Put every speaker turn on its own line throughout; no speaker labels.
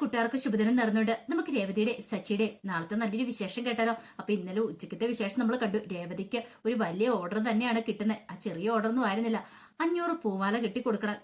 കൂട്ടുകാർക്ക് ശുഭദിനം നേർന്നുകൊണ്ട് നമുക്ക് രേവതിയുടെ സച്ചിയുടെ നാളത്തെ നല്ലൊരു വിശേഷം കേട്ടാലോ? അപ്പൊ ഇന്നലെ ഉച്ചക്കത്തെ വിശേഷം നമ്മൾ കണ്ടു. രേവതിക്ക് ഒരു വലിയ ഓർഡർ തന്നെയാണ് കിട്ടുന്നത്. ആ ചെറിയ ഓർഡർ ഒന്നും ആയിരുന്നില്ല. അഞ്ഞൂറ് പൂമാല കെട്ടിക്കൊടുക്കണം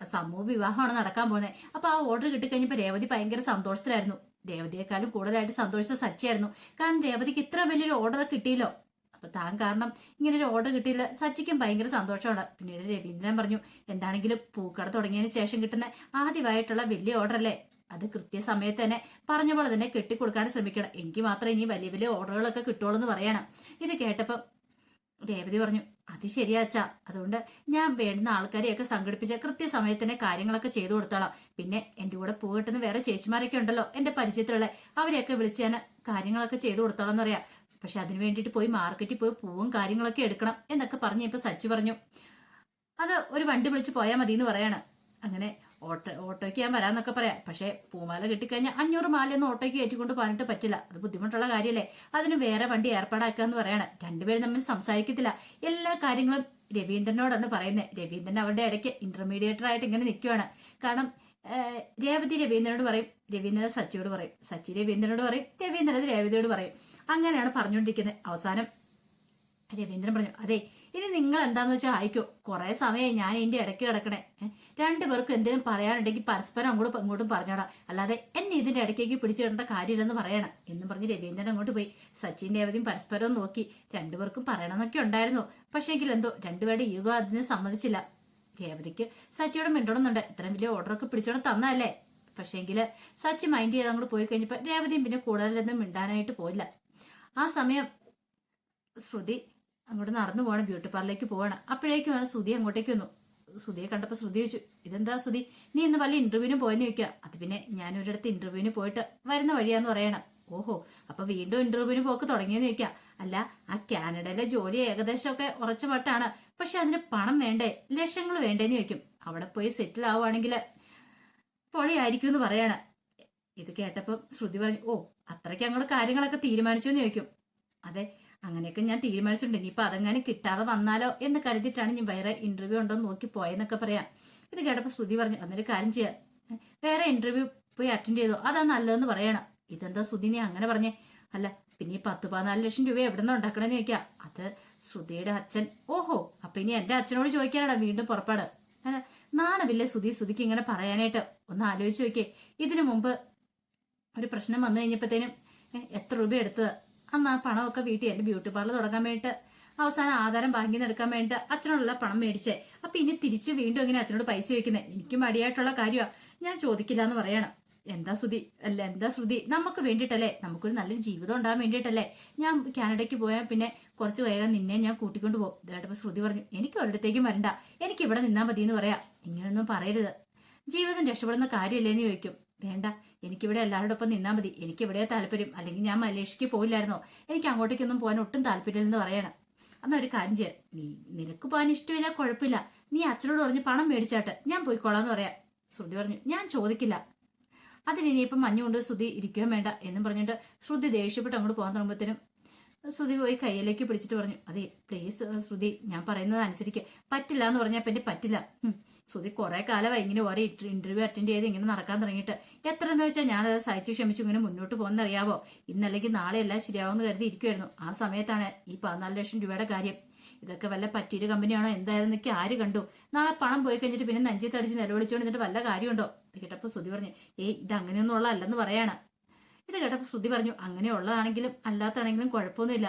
സമൂഹ വിവാഹമാണ് നടക്കാൻ പോകുന്നത്. അപ്പൊ ആ ഓർഡർ കിട്ടിക്കഴിഞ്ഞപ്പോ രേവതി ഭയങ്കര സന്തോഷത്തിലായിരുന്നു. രേവതിയെക്കാളും കൂടുതലായിട്ട് സന്തോഷിച്ച സച്ചിയായിരുന്നു. കാരണം രേവതിക്ക് ഇത്ര വലിയൊരു ഓർഡർ കിട്ടിയില്ലോ. അപ്പൊ താൻ കാരണം ഇങ്ങനെ ഒരു ഓർഡർ കിട്ടിയില്ല. സച്ചിക്കും ഭയങ്കര സന്തോഷമാണ്. പിന്നീട് രവീന്ദ്രൻ പറഞ്ഞു എന്താണെങ്കിലും പൂക്കട തുടങ്ങിയതിന് ശേഷം കിട്ടുന്ന ആദ്യമായിട്ടുള്ള വലിയ ഓർഡർ അല്ലേ? അത് കൃത്യസമയത്ത് തന്നെ പറഞ്ഞ പോലെ തന്നെ കെട്ടിക്കൊടുക്കാൻ ശ്രമിക്കണം. എനിക്ക് മാത്രമേ ഇനി വലിയ വലിയ ഓർഡറുകളൊക്കെ കിട്ടുള്ളൂ എന്ന് പറയണം. ഇത് കേട്ടപ്പം രേവതി പറഞ്ഞു അത് ശരിയാച്ചാ അതുകൊണ്ട് ഞാൻ വേണ്ടുന്ന ആൾക്കാരെയൊക്കെ സംഘടിപ്പിച്ച തന്നെ കാര്യങ്ങളൊക്കെ ചെയ്തു കൊടുത്തോളാം. പിന്നെ എന്റെ കൂടെ പോകട്ടെന്ന് വേറെ ചേച്ചിമാരൊക്കെ ഉണ്ടല്ലോ എന്റെ പരിചയത്തിലുള്ള അവരെയൊക്കെ വിളിച്ച് ഞാൻ കാര്യങ്ങളൊക്കെ ചെയ്തു കൊടുത്തോളാം എന്ന് പറയാം. പക്ഷെ അതിന് വേണ്ടിയിട്ട് പോയി മാർക്കറ്റിൽ പോയി പൂവും കാര്യങ്ങളൊക്കെ എടുക്കണം എന്നൊക്കെ പറഞ്ഞ് ഇപ്പൊ സച്ചു പറഞ്ഞു. അത് ഒരു വണ്ടി വിളിച്ച് പോയാൽ മതി എന്ന് പറയാണ്. അങ്ങനെ ഓട്ടോ ഓട്ടോയ്ക്ക് ഞാൻ വരാന്നൊക്കെ പറയാം. പക്ഷേ പൂമാല കിട്ടിക്കഴിഞ്ഞാൽ അഞ്ഞൂറ് മാലയൊന്നും ഓട്ടോയ്ക്ക് കയറ്റിക്കൊണ്ട് പോകാനിട്ട് പറ്റില്ല. അത് ബുദ്ധിമുട്ടുള്ള കാര്യമല്ലേ അതിന് വേറെ വണ്ടി ഏർപ്പാടാക്കുക എന്ന് പറയാണ്. രണ്ടുപേരും തമ്മിൽ സംസാരിക്കത്തില്ല. എല്ലാ കാര്യങ്ങളും രവീന്ദ്രനോടാണ് പറയുന്നത് രവീന്ദ്രൻ അവരുടെ ഇടയ്ക്ക് ഇന്റർമീഡിയേറ്റർ ആയിട്ട് ഇങ്ങനെ നിൽക്കുകയാണ് കാരണം രേവതി രവീന്ദ്രനോട് പറയും. രവീന്ദ്രൻ സച്ചിയോട് പറയും. സച്ചി രവീന്ദ്രനോട് പറയും. രവീന്ദ്രൻ രേവതിയോട് പറയും. അങ്ങനെയാണ് പറഞ്ഞുകൊണ്ടിരിക്കുന്നത് അവസാനം രവീന്ദ്രൻ പറഞ്ഞു അതെ ഇനി നിങ്ങൾ എന്താന്ന് വെച്ചാൽ അയക്കോ കുറെ സമയം ഞാൻ ഇതിന്റെ ഇടയ്ക്ക് കിടക്കണേ. രണ്ടുപേർക്കും എന്തെങ്കിലും പറയാനുണ്ടെങ്കിൽ പരസ്പരം അങ്ങോട്ടും ഇങ്ങോട്ടും പറഞ്ഞോടാം. അല്ലാതെ എന്നെ ഇതിന്റെ ഇടയ്ക്കേക്ക് പിടിച്ചിടേണ്ട കാര്യമില്ലെന്ന് പറയണം. എന്നും പറഞ്ഞ് രവീന്ദ്രൻ അങ്ങോട്ട് പോയി. സച്ചിൻ രേവതിയും പരസ്പരം നോക്കി. രണ്ടുപേർക്കും പറയണമെന്നൊക്കെ ഉണ്ടായിരുന്നു. പക്ഷേങ്കിൽ എന്തോ രണ്ടുപേരുടെ യുഗം അതിനെ സമ്മതിച്ചില്ല. രേവതിക്ക് സച്ചിയോട് മിണ്ടണമെന്നുണ്ട്. ഇത്രയും വലിയ ഓർഡറൊക്കെ പിടിച്ചോണ്ട് തന്നല്ലേ പക്ഷേങ്കിൽ സച്ചി മൈൻഡ് ചെയ്ത് അങ്ങോട്ട് പോയി കഴിഞ്ഞപ്പോൾ രേവതിയും പിന്നെ കൂടുതലൊന്നും മിണ്ടാനായിട്ട് പോയില്ല. ആ സമയം ശ്രുതി അങ്ങോട്ട് നടന്നു പോകണം ബ്യൂട്ടി പാർലറിലേക്ക് പോവാണ്. അപ്പോഴേക്കുമാണ് ശ്രുതി അങ്ങോട്ടേക്ക് വന്നു. ശ്രുതിയെ കണ്ടപ്പോൾ ശ്രുതി ചോദിച്ചു ഇതെന്താ ശ്രുതി? നീ ഇന്ന് വല്ല ഇന്റർവ്യൂവിന് പോയെന്ന് ചോദിക്കുക അത് പിന്നെ ഞാൻ ഒരിടത്ത് ഇന്റർവ്യൂവിന് പോയിട്ട് വരുന്ന വഴിയാന്ന് പറയണം. ഓഹോ അപ്പൊ വീണ്ടും ഇന്റർവ്യൂവിന് പോക്ക് തുടങ്ങിയെന്ന് ചോദിക്കുക അല്ല ആ കാനഡയിലെ ജോലി ഏകദേശമൊക്കെ ഉറച്ച പാട്ടാണ്. പക്ഷെ അതിന് പണം വേണ്ടേ? ലക്ഷങ്ങൾ വേണ്ടേന്ന് ചോദിക്കും. അവിടെ പോയി സെറ്റിൽ ആവുകയാണെങ്കിൽ പൊളിയായിരിക്കും എന്ന് പറയാണ്. ഇത് കേട്ടപ്പം ശ്രുതി പറഞ്ഞു ഓ അത്രയ്ക്ക് അങ്ങോട്ട് കാര്യങ്ങളൊക്കെ തീരുമാനിച്ചു എന്ന് ചോദിക്കും. അതെ അങ്ങനെയൊക്കെ ഞാൻ തീരുമാനിച്ചിട്ടുണ്ട്. ഇനിയിപ്പൊ അതെങ്ങനെ കിട്ടാതെ വന്നാലോ എന്ന് കരുതിയിട്ടാണ് ഞാൻ വേറെ ഇന്റർവ്യൂ ഉണ്ടോ നോക്കി പോയെന്നൊക്കെ പറയാം. ഇത് കേട്ടപ്പോൾ ശ്രുതി പറഞ്ഞു അന്നൊരു കാര്യം ചെയ്യാം. വേറെ ഇന്റർവ്യൂ പോയി അറ്റൻഡ് ചെയ്തോ? അതാ നല്ലതെന്ന് പറയണം. ഇതെന്താ ശ്രുതി നീ അങ്ങനെ പറഞ്ഞേ? അല്ല പിന്നെ ഈ പത്ത് പതിനാല് ലക്ഷം രൂപ എവിടെ നിന്ന് ഉണ്ടാക്കണമെന്ന് ചോദിക്കാം. അത് ശ്രുതിയുടെ അച്ഛൻ. ഓഹോ അപ്പൊ ഇനി എന്റെ അച്ഛനോട് ചോദിക്കാനാണ് വീണ്ടും പുറപ്പാട്? നാണമില്ലേ ശ്രുതി? ശ്രുതിക്ക് ഇങ്ങനെ പറയാനായിട്ട് ഒന്ന് ആലോചിച്ച് നോക്കിയേ. ഇതിനു മുമ്പ് ഒരു പ്രശ്നം വന്നു കഴിഞ്ഞപ്പോഴത്തേനും എത്ര രൂപ എടുത്തത്? അന്ന് ആ പണമൊക്കെ വീട്ടിൽ എന്റെ ബ്യൂട്ടി പാർലർ തുടങ്ങാൻ വേണ്ടിയിട്ട് അവസാനം ആധാരം ബാങ്കിൽ നിന്ന് എടുക്കാൻ വേണ്ടിയിട്ട് അച്ഛനോടുള്ള പണം മേടിച്ചേ. അപ്പൊ ഇനി തിരിച്ച് വീണ്ടും ഇങ്ങനെ അച്ഛനോട് പൈസ വെക്കുന്നത് എനിക്ക് മടിയായിട്ടുള്ള കാര്യമാണ് ഞാൻ ചോദിക്കില്ല എന്ന് പറയണം. എന്താ ശ്രുതി? അല്ല എന്താ ശ്രുതി? നമുക്ക് വേണ്ടിയിട്ടല്ലേ? നമുക്കൊരു നല്ലൊരു ജീവിതം ഉണ്ടാകാൻ വേണ്ടിയിട്ടല്ലേ? ഞാൻ കാനഡയ്ക്ക് പോയാൽ പിന്നെ കുറച്ച് വേഗം നിന്നെ ഞാൻ കൂട്ടിക്കൊണ്ട് പോകും. ഇതായിട്ട് ശ്രുതി പറഞ്ഞു എനിക്ക് ഒരിടത്തേക്കും വരണ്ട. എനിക്ക് ഇവിടെ നിന്നാൽ മതി എന്ന് പറയാം. ഇങ്ങനെയൊന്നും പറയരുത്. ജീവിതം രക്ഷപ്പെടുന്ന കാര്യമല്ലേന്ന് ചോദിക്കും. വേണ്ട എനിക്കിവിടെ എല്ലാവരോടൊപ്പം നിന്നാൽ മതി. എനിക്കിവിടെ താല്പര്യം. അല്ലെങ്കിൽ ഞാൻ മലേഷ്യക്ക് പോയില്ലായിരുന്നോ? എനിക്ക് അങ്ങോട്ടേക്കൊന്നും പോകാൻ ഒട്ടും താല്പര്യമില്ലെന്ന് പറയണം. എന്നാ ഒരു കാര്യം ചെയ്യാം. നീ നിനക്ക് പോകാൻ ഇഷ്ടമില്ല കുഴപ്പമില്ല. നീ അച്ഛനോട് പറഞ്ഞ് പണം മേടിച്ചാട്ട് ഞാൻ പോയിക്കോളാന്ന് പറയാം. ശ്രുതി പറഞ്ഞു ഞാൻ ചോദിക്കില്ല. അതിന് ഇനിയിപ്പം മഞ്ഞുകൊണ്ട് ശ്രുതി ഇരിക്കുകയും വേണ്ട എന്നും പറഞ്ഞിട്ട് ശ്രുതി ദേഷ്യപ്പെട്ട് അങ്ങോട്ട് പോകാൻ തുടങ്ങുമ്പോഴത്തേനും ശ്രുതി പോയി കയ്യിലേക്ക് പിടിച്ചിട്ട് പറഞ്ഞു അതെ പ്ലീസ് ശ്രുതി ഞാൻ പറയുന്നത് അനുസരിക്കുക പറ്റില്ല എന്ന് പറഞ്ഞാൽ പിന്നെ പറ്റില്ല. ഉം. കുറേ കാലമായി ഇങ്ങനെ ഓരോ ഇന്റർവ്യൂ അറ്റൻഡ് ചെയ്ത് ഇങ്ങനെ നടക്കാൻ തുടങ്ങിയിട്ട്. എത്ര എന്ന് വെച്ചാൽ ഞാൻ അത് സഹിച്ചു ക്ഷമിച്ചു ഇങ്ങനെ മുന്നോട്ട് പോകുന്നറിയാവോ? ഇന്നല്ലെങ്കിൽ നാളെ എല്ലാം ശരിയാവുമെന്ന് കരുതി ഇരിക്കുമായിരുന്നു ആ സമയത്താണ് ഈ പതിനാല് ലക്ഷം രൂപയുടെ കാര്യം. ഇതൊക്കെ വല്ല പറ്റിയൊരു കമ്പനിയാണോ എന്തായിരുന്നൊക്കെ ആര് കണ്ടു? നാളെ പണം പോയി കഴിഞ്ഞിട്ട് പിന്നെ നെഞ്ചി തടിച്ച് നിലവിളിച്ചുകൊണ്ട് എന്നിട്ട് വല്ല കാര്യമുണ്ടോ? ഇത് കേട്ടപ്പോൾ ശ്രുതി പറഞ്ഞു ഏയ് ഇത് അങ്ങനെയൊന്നും ഉള്ള അല്ലെന്ന് പറയാണ്. ഇത് കേട്ടപ്പോൾ ശ്രുതി പറഞ്ഞു അങ്ങനെയുള്ളതാണെങ്കിലും അല്ലാത്താണെങ്കിലും കുഴപ്പമൊന്നുമില്ല.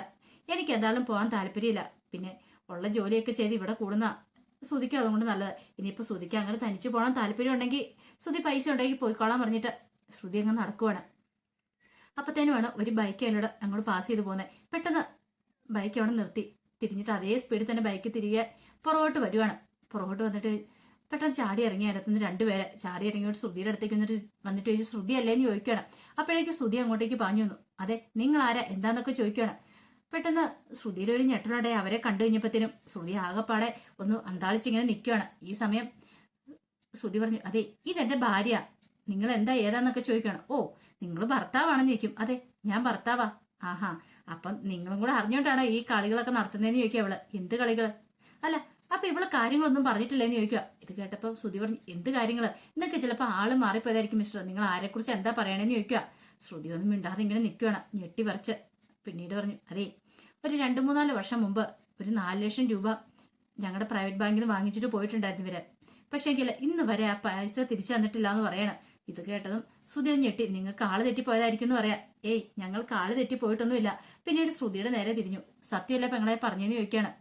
എനിക്ക് എന്തായാലും പോകാൻ താല്പര്യമില്ല. പിന്നെ ഉള്ള ജോലിയൊക്കെ ചെയ്ത് ഇവിടെ കൂടുന്ന. ശ്രുതിക്ക് അതുകൊണ്ട് നല്ലത്. ഇനിയിപ്പോൾ ശ്രുതിക്ക് അങ്ങനെ തനിച്ച് പോകണം താല്പര്യം ഉണ്ടെങ്കിൽ ശ്രുതി പൈസ ഉണ്ടെങ്കിൽ പോയിക്കോളാൻ പറഞ്ഞിട്ട് ശ്രുതി അങ്ങ് നടക്കുവാണ്. അപ്പത്തേനുമാണ് ഒരു ബൈക്ക് എന്നോട് അങ്ങോട്ട് പാസ് ചെയ്ത് പോകുന്നത് പെട്ടെന്ന് ബൈക്ക് അവിടെ നിർത്തി. തിരിഞ്ഞിട്ട് അതേ സ്പീഡിൽ തന്നെ ബൈക്ക് തിരികെ പുറകോട്ട് വരുവാണ്. പുറകോട്ട് വന്നിട്ട് പെട്ടെന്ന് ചാടി ഇറങ്ങി അടുത്തുനിന്ന് രണ്ടുപേരെ ചാടി ഇറങ്ങിയോട്ട് ശ്രുതിയുടെ അടുത്തേക്ക് വന്നിട്ട് വന്നിട്ട് ചോദിച്ചു ശ്രുതി അല്ലേന്ന് ചോദിക്കുകയാണ്. അപ്പോഴേക്ക് ശ്രുതി അങ്ങോട്ടേക്ക് പാഞ്ഞു വന്നു. അതെ നിങ്ങൾ ആരാ എന്താന്നൊക്കെ ചോദിക്കുകയാണ്. പെട്ടെന്ന് ശ്രുതിയുടെ ഒരു ഞെട്ടലടേ അവരെ കണ്ടു കഴിഞ്ഞപ്പോഴത്തേനും ശ്രുതി ആകെപ്പാടെ ഒന്ന് അന്താളിച്ചിങ്ങനെ നിൽക്കുകയാണ് ഈ സമയം ശ്രുതി പറഞ്ഞു അതെ ഇതെന്റെ ഭാര്യ. നിങ്ങൾ എന്താ ഏതാന്നൊക്കെ ചോദിക്കണം ഓ നിങ്ങൾ ഭർത്താവാണെന്ന് ചോദിക്കും. അതെ ഞാൻ ഭർത്താവാ. ആഹാ അപ്പം നിങ്ങളും കൂടെ അറിഞ്ഞോണ്ടാണ് ഈ കളികളൊക്കെ നടത്തുന്നതെന്ന് ചോദിക്കുക അവൾ എന്ത് കളികൾ അല്ല അപ്പൊ ഇവൾ കാര്യങ്ങളൊന്നും പറഞ്ഞിട്ടില്ലെന്ന് ചോദിക്കുക. ഇത് കേട്ടപ്പോ ശ്രുതി പറഞ്ഞു എന്ത് കാര്യങ്ങൾ? എന്നൊക്കെ ചിലപ്പോ ആൾ മാറിപ്പോയതായിരിക്കും മിസ്റ്റർ. നിങ്ങൾ ആരെക്കുറിച്ച് എന്താ പറയണേന്ന് ചോദിക്കുക. ശ്രുതി ഒന്നും മിണ്ടാതെ ഇങ്ങനെ നിൽക്കുകയാണ് ഞെട്ടി പറിച്ച് പിന്നീട് പറഞ്ഞു അതെ ഒരു രണ്ട് മൂന്നാൽ വർഷം മുമ്പ് ഒരു നാല് ലക്ഷം രൂപ ഞങ്ങളുടെ പ്രൈവറ്റ് ബാങ്കിൽ നിന്ന് വാങ്ങിച്ചിട്ട് പോയിട്ടുണ്ടായിരുന്നു ഇവർ. പക്ഷേങ്കിൽ ഇന്ന് വരെ ആ പൈസ തിരിച്ചു തന്നിട്ടില്ല എന്ന് പറയണം. ഇത് കേട്ടതും ശ്രുതി ഞെട്ടി. നിങ്ങൾക്ക് ആൾ തെറ്റിപ്പോയതായിരിക്കും എന്ന് പറയാം. ഏയ് ഞങ്ങൾക്ക് ആൾ തെറ്റിപ്പോയിട്ടൊന്നുമില്ല. പിന്നീട് ശ്രുതിയുടെ നേരെ തിരിഞ്ഞു. സത്യമല്ല പെങ്ങളെ പറഞ്ഞെന്ന് ചോദിക്കുകയാണ്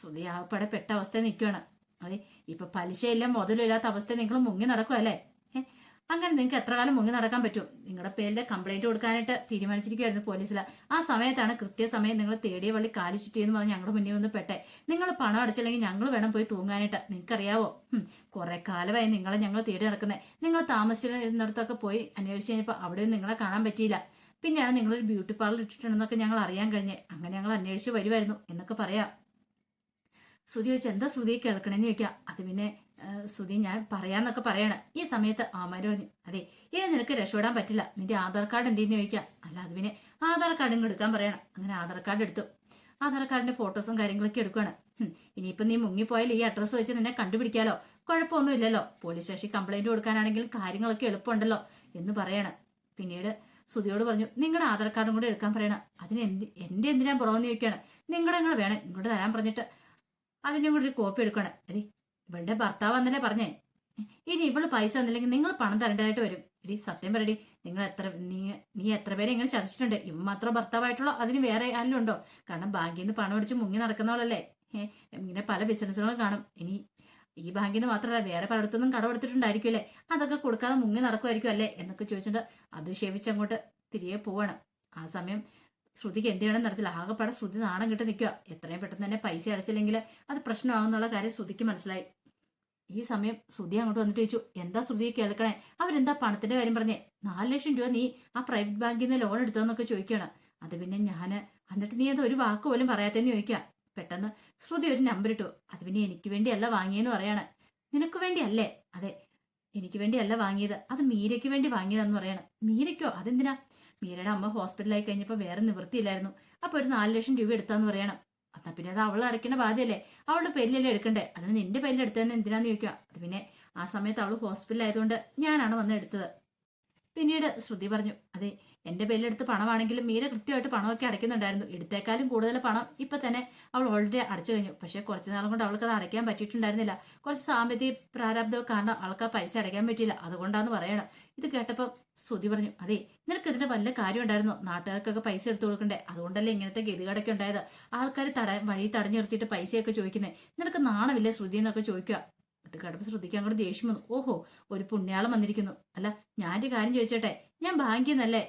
ശ്രുതി ആകപ്പാടെ പെട്ട അവസ്ഥ നിൽക്കുകയാണ് അതെ ഇപ്പൊ പലിശയില്ല മുതലില്ലാത്ത അവസ്ഥ നിങ്ങൾ മുങ്ങി നടക്കുമല്ലേ ഏ അങ്ങനെ നിങ്ങൾക്ക് എത്ര കാലം മുങ്ങി നടക്കാൻ പറ്റും? നിങ്ങളുടെ പേരിൽ കംപ്ലൈന്റ് കൊടുക്കാനായിട്ട് തീരുമാനിച്ചിരിക്കുകയായിരുന്നു പോലീസിൽ ആ സമയത്താണ് കൃത്യസമയം നിങ്ങൾ തേടിയ വള്ളി കാലി ചുറ്റിയെന്ന് പറഞ്ഞ് ഞങ്ങളുടെ മുന്നിൽ വന്ന് പെട്ടെ. നിങ്ങൾ പണം അടച്ചില്ലെങ്കിൽ ഞങ്ങൾ വേണം പോയി തൂങ്ങാനായിട്ട്. നിങ്ങൾക്കറിയാവോ? കുറെ കാലമായി നിങ്ങളെ ഞങ്ങൾ തേടി നടക്കുന്നത് നിങ്ങൾ താമസിച്ചിരുന്നിടത്തൊക്കെ പോയി അന്വേഷിച്ച് കഴിഞ്ഞപ്പോൾ അവിടെ നിങ്ങളെ കാണാൻ പറ്റിയില്ല. പിന്നെയാണ് നിങ്ങളൊരു ബ്യൂട്ടി പാർലർ ഇട്ടിട്ടുണ്ടെന്നൊക്കെ ഞങ്ങൾ അറിയാൻ കഴിഞ്ഞേ. അങ്ങനെ ഞങ്ങൾ അന്വേഷിച്ച് വരുമായിരുന്നു എന്നൊക്കെ പറയാം. ശ്രുതി വെച്ച് എന്താ ശ്രുതി ചോദിക്കാം. അത് പിന്നെ ശ്രുതി ഞാൻ പറയാന്നൊക്കെ പറയാണ്. ഈ സമയത്ത് ആമാര് പറഞ്ഞു അതെ ഇനി നിനക്ക് രക്ഷപ്പെടാൻ പറ്റില്ല. നിന്റെ ആധാർ കാർഡ് എന്തെന്ന് ചോദിക്കാം. അല്ല അത് പിന്നെ ആധാർ കാർഡ് എടുക്കാൻ പറയണം. അങ്ങനെ ആധാർ കാർഡ് എടുത്തു. ആധാർ കാർഡിന്റെ ഫോട്ടോസും കാര്യങ്ങളൊക്കെ എടുക്കുകയാണ് ഇനിയിപ്പൊ നീ മുങ്ങിപ്പോയാൽ ഈ അഡ്രസ്സ് വെച്ച് നിന്നെ കണ്ടുപിടിക്കാലോ. കുഴപ്പമൊന്നും ഇല്ലല്ലോ പോലീസ് സ്റ്റേഷൻ കംപ്ലൈന്റ് കൊടുക്കാനാണെങ്കിൽ കാര്യങ്ങളൊക്കെ എളുപ്പമുണ്ടല്ലോ എന്ന് പറയാണ്. പിന്നീട് സുധിയോട് പറഞ്ഞു നിങ്ങളുടെ ആധാർ കാർഡും കൂടെ എടുക്കാൻ പറയണം. അതിന് എന്ത് എന്റെ എന്തിനാ പുറമെന്ന് ചോദിക്കുകയാണ് നിങ്ങളുടെ നിങ്ങൾ വേണം. ഇങ്ങോട്ട് തരാൻ പറഞ്ഞിട്ട് അതിനും കൂടെ ഒരു കോപ്പി എടുക്കണം അതെ ഇവളുടെ ഭർത്താവ് അന്നല്ലേ പറഞ്ഞേ? ഇനി ഇവൾ പൈസ തന്നില്ലെങ്കിൽ നിങ്ങൾ പണം തരേണ്ടതായിട്ട് വരും. എടി സത്യം പറയടി നിങ്ങൾ എത്ര നീ നീ എത്ര പേരെ ഇങ്ങനെ ചതിച്ചിട്ടുണ്ട്? ഇവ മാത്രം ഭർത്താവായിട്ടുള്ളോ അതിന് വേറെ ആരെങ്കിലും ഉണ്ടോ? കാരണം ബാങ്കിൽ നിന്ന് പണം അടിച്ച് മുങ്ങി നടക്കുന്നവളല്ലേ? ഇങ്ങനെ പല ബിസിനസ്സുകളും കാണും. ഇനി ഈ ബാങ്കിൽ നിന്ന് മാത്രമല്ല വേറെ പലയിടത്തുനിന്നും കടമെടുത്തിട്ടുണ്ടായിരിക്കും അല്ലേ? അതൊക്കെ കൊടുക്കാതെ മുങ്ങി നടക്കുമായിരിക്കും അല്ലേ? എന്നൊക്കെ ചോദിച്ചിട്ട് അത് ക്ഷേപിച്ച് അങ്ങോട്ട് തിരികെ പോവാണ്. ആ സമയം ശ്രുതിക്ക് എന്ത് ചെയ്യണം നടത്തില്ല ആകെപ്പാടെ ശ്രുതി നാണം കിട്ടി നിൽക്കുക എത്രയും പെട്ടെന്ന് തന്നെ പൈസ അടച്ചില്ലെങ്കിൽ അത് പ്രശ്നമാകുന്നുള്ള കാര്യം ശ്രുതിക്ക് മനസ്സിലായി. ഈ സമയം ശ്രുതി അങ്ങോട്ട് വന്നിട്ട് ചോദിച്ചു എന്താ ശ്രുതി കേൾക്കണേ? അവരെന്താ പണത്തിന്റെ കാര്യം പറഞ്ഞേ? നാല് ലക്ഷം രൂപ നീ ആ പ്രൈവറ്റ് ബാങ്കിൽ നിന്ന് ലോൺ എടുത്തോന്നൊക്കെ ചോദിക്കണം അത് പിന്നെ ഞാൻ എന്നിട്ട് നീ അത് ഒരു വാക്ക് പോലും പറയാത്തേന്ന് ചോദിക്കുക. പെട്ടെന്ന് ശ്രുതി ഒരു നമ്പർ ഇട്ടു. അത് പിന്നെ എനിക്ക് വേണ്ടിയല്ല വാങ്ങിയെന്ന് പറയാണ്. നിനക്ക് വേണ്ടിയല്ലേ? അതെ എനിക്ക് വേണ്ടിയല്ല വാങ്ങിയത്. അത് മീരയ്ക്ക് വേണ്ടി വാങ്ങിയതെന്ന് പറയാണ്. മീരയ്ക്കോ? അതെന്തിനാ? മീരയുടെ അമ്മ ഹോസ്പിറ്റലായി കഴിഞ്ഞപ്പോൾ വേറെ നിവൃത്തിയില്ലായിരുന്നു. അപ്പൊ ഒരു നാല് ലക്ഷം രൂപ എടുത്താന്ന് പറയണം. എന്നാ പിന്നെ അത് അവൾ അടയ്ക്കേണ്ട ബാധ്യല്ലേ അവളുടെ പേരിലല്ലേ എടുക്കണ്ടേ? അതിന് നിന്റെ പെല്ലെടുത്തതെന്ന് എന്തിനാന്ന് ചോദിക്കുക അത് പിന്നെ ആ സമയത്ത് അവൾ ഹോസ്പിറ്റലായതുകൊണ്ട് ഞാനാണ് വന്ന് എടുത്തത്. പിന്നീട് ശ്രുതി പറഞ്ഞു അതെ എന്റെ പേരിലെടുത്ത് പണമാണെങ്കിലും മീര കൃത്യമായിട്ട് പണമൊക്കെ അടയ്ക്കുന്നുണ്ടായിരുന്നു. എടുത്തേക്കാളും കൂടുതൽ പണം ഇപ്പൊ തന്നെ അവൾ ഓൾറെഡി അടച്ചു കഴിഞ്ഞു. പക്ഷേ കുറച്ച് നാളും കൊണ്ട് അവൾക്ക് അത് അടയ്ക്കാൻ പറ്റിയിട്ടുണ്ടായിരുന്നില്ല. കുറച്ച് സാമ്പത്തിക പ്രാരാബ്ദവും കാരണം അവൾക്ക് ആ പൈസ അടയ്ക്കാൻ പറ്റിയില്ല. അതുകൊണ്ടാന്ന് പറയണം. ഇത് കേട്ടപ്പോൾ ശ്രുതി പറഞ്ഞു അതെ നിനക്ക് ഇതിന്റെ വല്ല കാര്യം ഉണ്ടായിരുന്നു നാട്ടുകാർക്കൊക്കെ പൈസ എടുത്തു കൊടുക്കണ്ടേ? അതുകൊണ്ടല്ലേ ഇങ്ങനത്തെ ഗതികടൊക്കെ ഉണ്ടായത്? ആൾക്കാർ തട വഴി തടഞ്ഞു നിർത്തിയിട്ട് പൈസയൊക്കെ ചോദിക്കുന്നത് നിനക്ക് നാണമില്ലേ ശ്രുതി എന്നൊക്കെ ചോദിക്കുക. ഇത് കേട്ടപ്പോൾ ശ്രദ്ധിക്കാൻ കൂടെ ദേഷ്യം വന്നു. ഓഹോ ഒരു പുണ്യാളം വന്നിരിക്കുന്നു. അല്ല ഞാൻ എന്റെ കാര്യം ചോദിച്ചോട്ടെ? ഞാൻ ബാങ്കിൽ നിന്നല്ലേ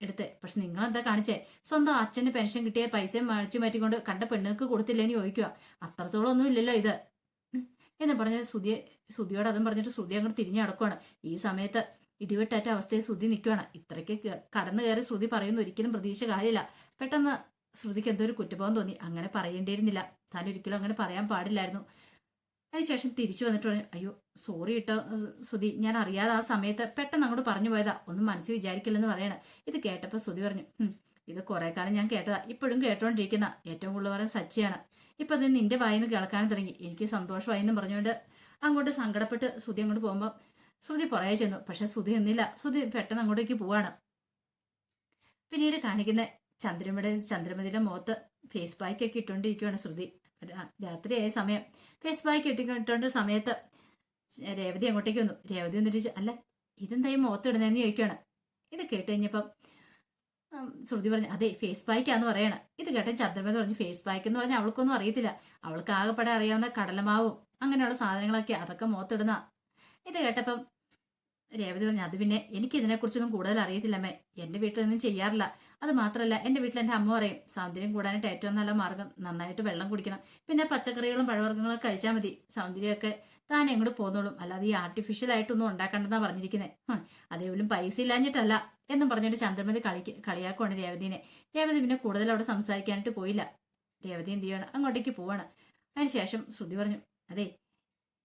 എടുത്ത്. പക്ഷെ നിങ്ങൾ എന്താ കാണിച്ചേ? സ്വന്തം അച്ഛന് പെൻഷൻ കിട്ടിയ പൈസ മഴച്ചു മാറ്റിക്കൊണ്ട് കണ്ട പെണ്ണുങ്ങൾക്ക് കൊടുത്തില്ലേന്ന് ചോദിക്കുക അത്രത്തോളം ഒന്നും ഇല്ലല്ലോ ഇത്. എന്ന് പറഞ്ഞ് സുതിയെ സുതിയോട് അതും പറഞ്ഞിട്ട് സുതി അങ്ങോട്ട് തിരിഞ്ഞു നടക്കുവാണ്. ഈ സമയത്ത് ഇടിവെട്ടാറ്റ അവസ്ഥയിൽ ശ്രുതി നിൽക്കുവാണ് ഇത്രയ്ക്ക് കടന്നു കയറി ശ്രുതി പറയുന്ന ഒരിക്കലും പ്രതീക്ഷ കാര്യമില്ല. പെട്ടെന്ന് ശ്രുതിക്ക് എന്തോ ഒരു കുറ്റബോധം തോന്നി. അങ്ങനെ പറയേണ്ടിയിരുന്നില്ല. താൻ ഒരിക്കലും അങ്ങനെ പറയാൻ പാടില്ലായിരുന്നു. അതിനുശേഷം തിരിച്ചു വന്നിട്ട് പറഞ്ഞു അയ്യോ സോറി കേട്ടോ സുധി ഞാൻ അറിയാതെ ആ സമയത്ത് പെട്ടെന്ന് അങ്ങോട്ട് പറഞ്ഞു പോയതാ. ഒന്നും മനസ്സിൽ വിചാരിക്കില്ലെന്ന് പറയണ. ഇത് കേട്ടപ്പോൾ സുധി പറഞ്ഞു ഇത് കുറെ കാലം ഞാൻ കേട്ടതാ. ഇപ്പോഴും കേട്ടോണ്ടിരിക്കുന്ന. ഏറ്റവും കൂടുതൽ പറയാൻ സച്ചിയാണ്. ഇപ്പൊ അത് നിന്റെ വായിന്ന് കേൾക്കാനും തുടങ്ങി. എനിക്ക് സന്തോഷമായി എന്നും പറഞ്ഞുകൊണ്ട് അങ്ങോട്ട് സങ്കടപ്പെട്ട് സുധി അങ്ങോട്ട് പോകുമ്പോൾ സുതി പുറകെ ചെന്നു. പക്ഷെ സുതി നിന്നില്ല. സുതി പെട്ടെന്ന് അങ്ങോട്ടേക്ക് പോവാണ്. പിന്നീട് കാണിക്കുന്ന ചന്ദ്രമയുടെ ചന്ദ്രമതിയുടെ മുഖത്ത് ഫേസ് പാക്കൊക്കെ ഇട്ടുകൊണ്ടിരിക്കുകയാണ് ശ്രുതി. രാത്രിയായ സമയം. ഫേസ് പാക്ക് ഇട്ടിക്കൊണ്ട സമയത്ത് രേവതി അങ്ങോട്ടേക്ക് വന്നു. രേവതി വന്നിട്ട് ചോദിച്ചു, അല്ല ഇതെന്തായി മുഖത്ത് ഇടുന്നതെന്ന് ചോദിക്കുകയാണ്. ഇത് കേട്ട് ശ്രുതി പറഞ്ഞു അതെ ഫേസ് പായ്ക്കാന്ന് പറയണം. ഇത് കേട്ട ചന്ദ്രമെന്ന് പറഞ്ഞു ഫേസ് പായ്ക്ക് എന്ന് പറഞ്ഞാൽ അവൾക്കൊന്നും അറിയത്തില്ല. അവൾക്ക് ആകെപ്പെടെ അറിയാവുന്ന കടലമാവും അങ്ങനെയുള്ള സാധനങ്ങളൊക്കെ അതൊക്കെ മുഖത്തിടുന്ന ഇത് കേട്ടപ്പം രേവതി പറഞ്ഞു അത് പിന്നെ എനിക്ക് ഇതിനെക്കുറിച്ചൊന്നും കൂടുതൽ അറിയത്തില്ലമ്മേ എന്റെ നിന്നും ചെയ്യാറില്ല. അത് മാത്രമല്ല എന്റെ വീട്ടിൽ എന്റെ അമ്മ പറയും സൗന്ദര്യം കൂടാനായിട്ട് ഏറ്റവും നല്ല മാർഗം നന്നായിട്ട് വെള്ളം കുടിക്കണം. പിന്നെ പച്ചക്കറികളും പഴവർഗങ്ങളും കഴിച്ചാൽ മതി. സൗന്ദര്യമൊക്കെ താൻ എങ്ങോട്ട് പോന്നോളും. അല്ലാതെ ഈ ആർട്ടിഫിഷ്യൽ ആയിട്ടൊന്നും ഉണ്ടാക്കണ്ടെന്നാ പറഞ്ഞിരിക്കുന്നത് അതേപോലും പൈസ ഇല്ലാഞ്ഞിട്ടല്ല എന്നും പറഞ്ഞിട്ട് ചന്ദ്രമതി കളിക്ക് കളിയാക്കുവാണ് രേവതിനെ. രേവതി പിന്നെ കൂടുതൽ അവിടെ സംസാരിക്കാനായിട്ട് പോയില്ല. രേവതി എന്ത് ചെയ്യണം? അങ്ങോട്ടേക്ക് പോവാണ്. അതിനുശേഷം ശ്രുതി പറഞ്ഞു അതെ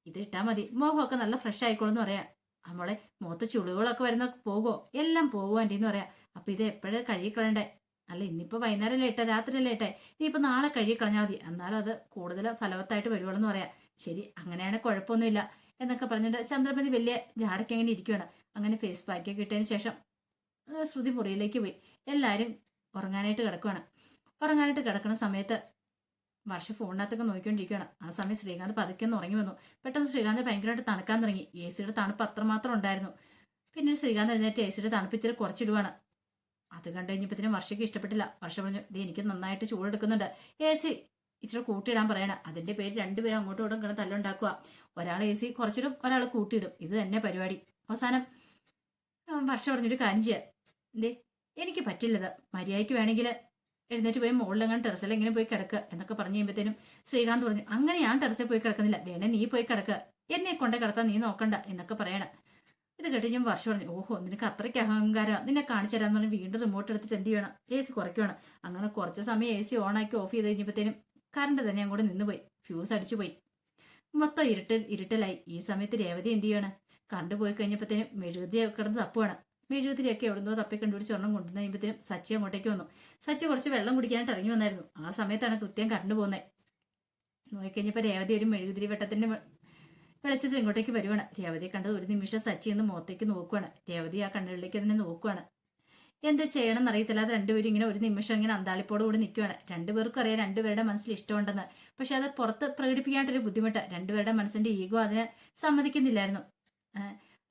ഇത് ഇട്ടാൽ മതി. മോഹമൊക്കെ നല്ല ഫ്രഷ് ആയിക്കോളും എന്ന് പറയാം. നമ്മളെ മുഖത്ത് ചുളിവുകളൊക്കെ വരുന്ന പോകുമോ എല്ലാം പോകുമോ ആന്റി എന്ന് പറയാം. അപ്പൊ ഇത് എപ്പോഴും കഴുകിക്കളയണ്ടേ? അല്ല ഇന്നിപ്പോ വൈകുന്നേരം ലേട്ടെ രാത്രി ലേട്ടെ ഇനിയിപ്പോ നാളെ കഴുകിക്കളഞ്ഞാൽ മതി. എന്നാലും അത് കൂടുതൽ ഫലവത്തായിട്ട് വരുവുള്ളൂ എന്ന് പറയാം. ശരി അങ്ങനെയാണെങ്കിൽ കുഴപ്പമൊന്നുമില്ല എന്നൊക്കെ പറഞ്ഞിട്ട് ചന്ദ്രമതി വലിയ ജാടയ്ക്ക് അങ്ങനെ ഇരിക്കുകയാണ് അങ്ങനെ ഫേസ് പാക്ക് കിട്ടിയതിന് ശേഷം ശ്രുതി മുറിയിലേക്ക് പോയി. എല്ലാവരും ഉറങ്ങാനായിട്ട് കിടക്കുവാണ്. ഉറങ്ങാനായിട്ട് കിടക്കുന്ന സമയത്ത് വർഷ ഫോണിനകത്തൊക്കെ നോക്കിക്കൊണ്ടിരിക്കുകയാണ് ആ സമയം ശ്രീകാന്ത് പതുക്കെ ഒന്ന് ഉറങ്ങി വന്നു. പെട്ടെന്ന് ശ്രീകാന്ത് ഭയങ്കരമായിട്ട് തണുക്കാൻ തുടങ്ങി. എ സിയുടെ തണുപ്പ് അത്രമാത്രം ഉണ്ടായിരുന്നു. പിന്നീട് ശ്രീകാന്ത് എഴുന്നേറ്റ് എ സിയുടെ തണുപ്പ് ഇത്തിരി കുറച്ചിടുവാണ്. അത് കണ്ടു കഴിഞ്ഞപ്പത്തിനും വർഷയ്ക്ക് ഇഷ്ടപ്പെട്ടില്ല. വർഷ പറഞ്ഞു ഇത് എനിക്ക് നന്നായിട്ട് ചൂടെടുക്കുന്നുണ്ട്. എ സി ഇച്ചിരി കൂട്ടിയിടാൻ പറയണ. അതിന്റെ പേര് രണ്ടുപേരും അങ്ങോട്ടും ഇങ്ങോട്ടും കിടന്ന് തല്ലുണ്ടാക്കുക. ഒരാൾ എ സി കുറച്ചിടും ഒരാൾ കൂട്ടിയിടും. ഇത് തന്നെ പരിപാടി. അവസാനം വർഷ പറഞ്ഞൊരു കാര്യം ചെയ്യാം. എന്തേ എനിക്ക് പറ്റില്ലത്. മര്യാദയ്ക്ക് വേണമെങ്കിൽ എഴുന്നേറ്റ് പോയി മുകളിലെങ്ങനെ ടെറസിൽ എങ്ങനെ പോയി കിടക്കുക എന്നൊക്കെ പറഞ്ഞു കഴിയുമ്പോഴത്തേനും ശ്രീകാന്ത് പറഞ്ഞു അങ്ങനെ ഞാൻ ടെറസിൽ പോയി കിടക്കുന്നില്ല. വേണേ നീ പോയി കിടക്കുക എന്നെ കൊണ്ട് കിടത്താൻ നീ നോക്കണ്ട. എന്നൊക്കെ പറയണം. ഇത് കേട്ട് ഞാൻ വർഷം പറഞ്ഞു ഓഹോ നിനക്ക് അത്രയ്ക്ക് അഹങ്കാരം. നിന്നെ കാണിച്ചു തരാന്ന് പറഞ്ഞ് വീണ്ടും റിമോട്ട് എടുത്തിട്ട് എന്ത് ചെയ്യണം? എ സി കുറയ്ക്കണം അങ്ങനെ കുറച്ച് സമയം എ സി ഓണാക്കി ഓഫ് ചെയ്ത് കഴിഞ്ഞപ്പോഴത്തേനും കറണ്ട് തന്നെ അങ്ങോട്ട് നിന്ന് പോയി ഫ്യൂസ് അടിച്ചു പോയി. മൊത്തം ഇരുട്ട് ഇരുട്ടലായി. ഈ സമയത്ത് രേവതി എന്ത് ചെയ്യണം? കറണ്ട് പോയി കഴിഞ്ഞപ്പോഴത്തേനും മെഴുകുതി കിടന്ന് തപ്പുവാണ്. മെഴുകുതിരിയൊക്കെ എവിടുന്നോ തപ്പി കണ്ടുപിടിച്ച് ഒരെണ്ണം കൊണ്ടുവന്ന് കഴിയുമ്പോഴത്തേനും സച്ചി അങ്ങോട്ടേക്ക് വന്നു. സച്ചി കുറച്ച് വെള്ളം കുടിക്കാനായിട്ട് ഇറങ്ങി വന്നായിരുന്നു. ആ സമയത്താണ് കൃത്യം കറണ്ട് പോകുന്നത്. നോക്കിക്കഴിഞ്ഞപ്പോൾ രേവതി ഒരു മെഴുകുതിരി വെട്ടത്തിന്റെ വെളിച്ചത്തിൽ ഇങ്ങോട്ടേക്ക് വരുവാണ്. രേവതിയെ കണ്ടത് ഒരു നിമിഷം സച്ചി എന്ന് മുഖത്തേക്ക് നോക്കുവാണ്. രേവതി ആ കണ്ണുകളിലേക്ക് തന്നെ നോക്കുവാണ്. എന്ത് ചെയ്യണം എന്നറിയത്തില്ല അത് രണ്ടുപേരും ഇങ്ങനെ ഒരു നിമിഷം ഇങ്ങനെ അന്താളിപ്പോട് കൂടി നിൽക്കുവാണ് രണ്ടുപേർക്കും അറിയാം രണ്ടുപേരുടെ മനസ്സിൽ ഇഷ്ടമുണ്ടെന്ന്. പക്ഷെ അത് പുറത്ത് പ്രകടിപ്പിക്കാനായിട്ടൊരു ബുദ്ധിമുട്ട്. രണ്ടുപേരുടെ മനസ്സിന്റെ ഈഗോ അതിന് സമ്മതിക്കുന്നില്ലായിരുന്നു.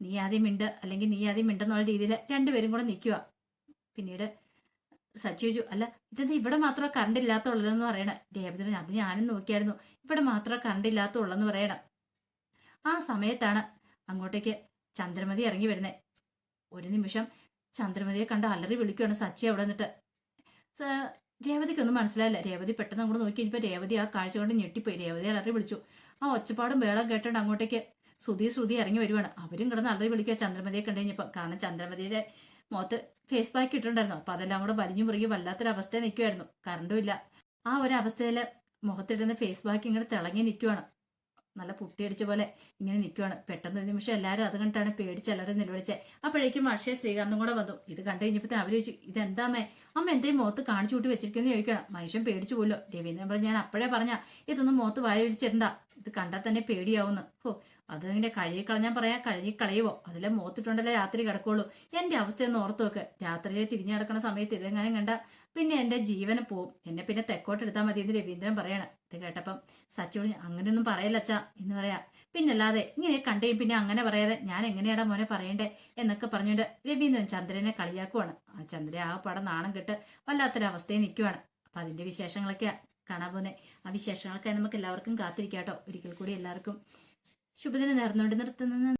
നീ ആദ്യം മിണ്ട് അല്ലെങ്കിൽ നീ ആദ്യം മിണ്ടെന്നുള്ള രീതിയിൽ രണ്ടുപേരും കൂടെ നിൽക്കുക പിന്നീട് സച്ചു അല്ല ഇതെന്താ ഇവിടെ മാത്രമേ കറണ്ട് ഇല്ലാത്തുള്ളതെന്ന് പറയണം? രേവതി അത് ഞാനും നോക്കിയായിരുന്നു. ഇവിടെ മാത്രമേ കറണ്ട് ഇല്ലാത്തുള്ളെന്ന് പറയണം. ആ സമയത്താണ് അങ്ങോട്ടേക്ക് ചന്ദ്രമതി ഇറങ്ങി വരുന്നത് ഒരു നിമിഷം ചന്ദ്രമതിയെ കണ്ട് അലറി വിളിക്കുകയാണ് സച്ചി അവിടെ നിന്നിട്ട്. രേവതിക്ക് രേവതിക്കൊന്നും മനസ്സിലായില്ല. രേവതി പെട്ടെന്ന് അങ്ങോട്ട് നോക്കി കഴിഞ്ഞപ്പോൾ രേവതി ആ കാഴ്ച കൊണ്ട് ഞെട്ടിപ്പോയി. രേവതി അലറി വിളിച്ചു. ആ ഒച്ചപ്പാടും വേളം കേട്ടോണ്ട് അങ്ങോട്ടേക്ക് ശ്രുതി ശ്രുതി ഇറങ്ങി വരുവാണ്. അവരും കിടന്ന് അലറി വിളിക്കുക ചന്ദ്രമതിയെ കണ്ടു കഴിഞ്ഞപ്പോൾ കാരണം ചന്ദ്രമതിയുടെ മുഖത്ത് ഫേസ് പാക്ക് ഇട്ടിട്ടുണ്ടായിരുന്നു. അപ്പൊ അതെല്ലാം കൂടെ വലിഞ്ഞു മുറുകി വല്ലാത്തൊരു അവസ്ഥ നിൽക്കുമായിരുന്നു കറണ്ടും ഇല്ല. ആ ഒരു അവസ്ഥയിൽ മുഖത്തിടുന്ന ഫേസ് പാക്ക് ഇങ്ങനെ തിളങ്ങി നിൽക്കുവാണ് നല്ല പുട്ടിയടിച്ച പോലെ ഇങ്ങനെ നിൽക്കുവാണ് പെട്ടെന്ന് ഒരു നിമിഷം എല്ലാവരും അത് കണ്ടിട്ടാണ് പേടിച്ച് എല്ലാവരും നിലവിളിച്ചത് അപ്പോഴേക്കും വർഷയെ ശ്രീകാന്തും കൂടെ വന്നു. ഇത് കണ്ടു കഴിഞ്ഞപ്പോൾ അവർ ചോദിച്ചു ഇതെന്താമേ അമ്മ എന്തേലും മുഖത്ത് കാണിച്ചു കൂട്ടി വെച്ചിരിക്കുന്നു ചോദിക്കണം മനുഷ്യൻ പേടിച്ചു പോലോ രവീന്ദ്രൻ പറഞ്ഞു ഞാൻ അപ്പോഴേ പറഞ്ഞ ഇതൊന്നും മുഖത്ത് വായ വിളിച്ചിരണ്ട ഇത് കണ്ടാൽ തന്നെ പേടിയാവുന്നു. ഓ അതിങ്ങനെ കഴുകി കളഞ്ഞാൽ പറയാം കഴുകി കളയുവോ? അതിലെ മുഖത്തിട്ടുണ്ടല്ലേ രാത്രി കിടക്കുള്ളൂ. എന്റെ അവസ്ഥയൊന്ന് ഓർത്തു നോക്ക്. രാത്രിയിൽ തിരിഞ്ഞു കിടക്കുന്ന സമയത്ത് ഇതെങ്ങാനും കണ്ട പിന്നെ എന്റെ ജീവന് പോവും. എന്നെ പിന്നെ തെക്കോട്ട് എടുത്താൽ മതി എന്ന് രവീന്ദ്രൻ പറയണം. ഇത് കേട്ടപ്പം സച്ചു അങ്ങനെയൊന്നും പറയല്ല അച്ഛാ എന്ന് പറയാ. പിന്നല്ലാതെ ഇങ്ങനെ കണ്ടേയും പിന്നെ അങ്ങനെ പറയാതെ ഞാൻ എങ്ങനെയാടാ മോനെ പറയണ്ടേ എന്നൊക്കെ പറഞ്ഞുകൊണ്ട് രവീന്ദ്രൻ ചന്ദ്രനെ കളിയാക്കുവാണ്. ആ ചന്ദ്രൻ ആ പടം നാണം കെട്ട് വല്ലാത്തൊരവസ്ഥയിൽ നിൽക്കുവാണ്. അപ്പൊ അതിന്റെ വിശേഷങ്ങളൊക്കെ കാണാൻ പോകുന്നത് ആ വിശേഷങ്ങളൊക്കെ നമുക്ക് എല്ലാവർക്കും കാത്തിരിക്കാട്ടോ. ഒരിക്കൽ കൂടി എല്ലാവർക്കും ശുഭദിനം നേർന്നുകൊണ്ട് നിർത്തുന്ന.